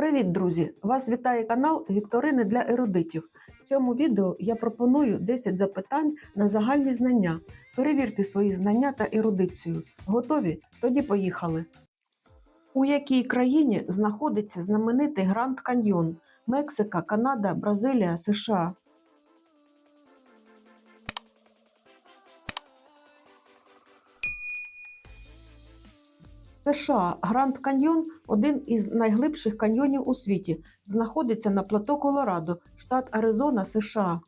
Привіт, друзі! Вас вітає канал Вікторини для ерудитів. В цьому відео я пропоную 10 запитань на загальні знання. Перевірте свої знання та ерудицію. Готові? Тоді поїхали. У якій країні знаходиться знаменитий Гранд Каньйон? Мексика, Канада, Бразилія, США. США Гранд Каньйон один із найглибших каньйонів у світі. Знаходиться на плато Колорадо, штат Аризона, США.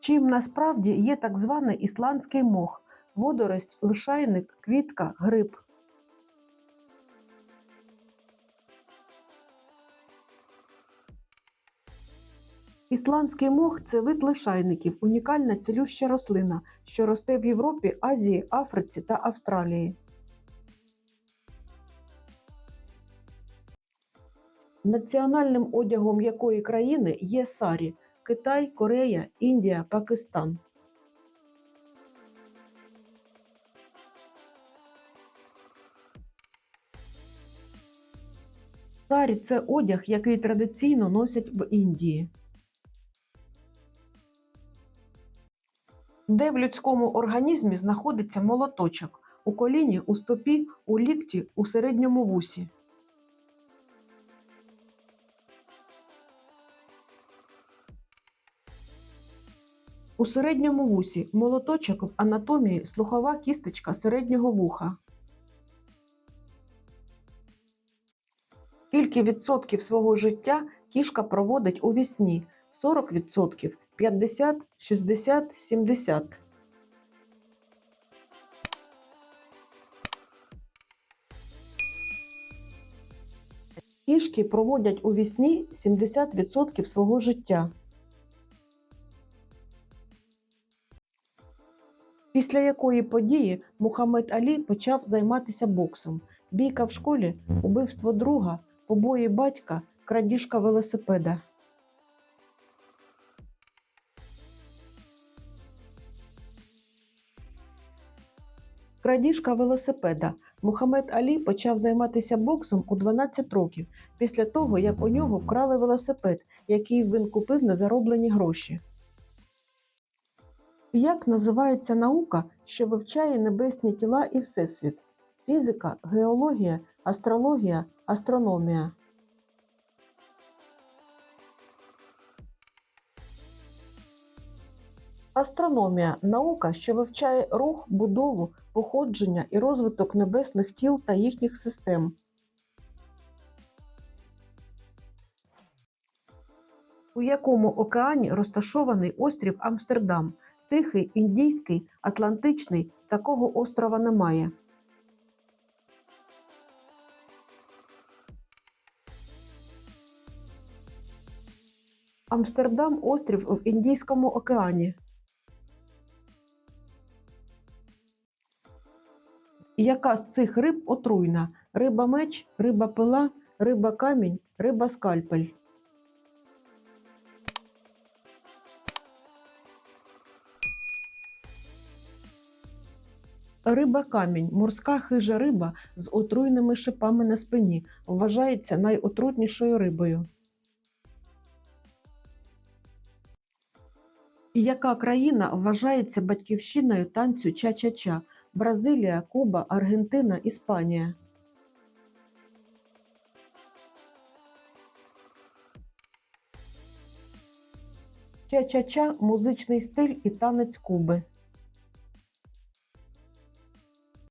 Чим насправді є так званий ісландський мох, водорость, лишайник, квітка, гриб. Ісландський мох це вид лишайників, унікальна цілюща рослина, що росте в Європі, Азії, Африці та Австралії. Національним одягом якої країни є сарі Китай, Корея, Індія, Пакистан. Сарі це одяг, який традиційно носять в Індії. Де в людському організмі знаходиться молоточок? У коліні, у стопі, у лікті, у середньому вусі. У середньому вусі молоточок в анатомії слухова кісточка середнього вуха. Скільки відсотків свого життя кішка проводить у вісні? 40 відсотків, 50, 60, 70. Кішки проводять у вісні 70% свого життя. Після якої події Мухаммед Алі почав займатися боксом. Бійка в школі, убивство друга, побої батька, крадіжка велосипеда. Крадіжка велосипеда. Мухаммед Алі почав займатися боксом у 12 років, після того, як у нього вкрали велосипед, який він купив на зароблені гроші. Як називається наука, що вивчає небесні тіла і Всесвіт? Фізика, геологія, астрологія, астрономія. Астрономія наука, що вивчає рух, будову, походження і розвиток небесних тіл та їхніх систем. У якому океані розташований острів Амстердам? Тихий, Індійський, Атлантичний такого острова немає. Амстердам острів в Індійському океані. Яка з цих риб отруйна? Риба меч, риба пила, риба камінь, риба скальпель. Риба камінь морська хижа риба з отруйними шипами на спині. Вважається найотрутнішою рибою. Яка країна вважається батьківщиною танцю ча-ча-ча? Бразилія, Куба, Аргентина, Іспанія. Ча-ча-ча музичний стиль і танець Куби.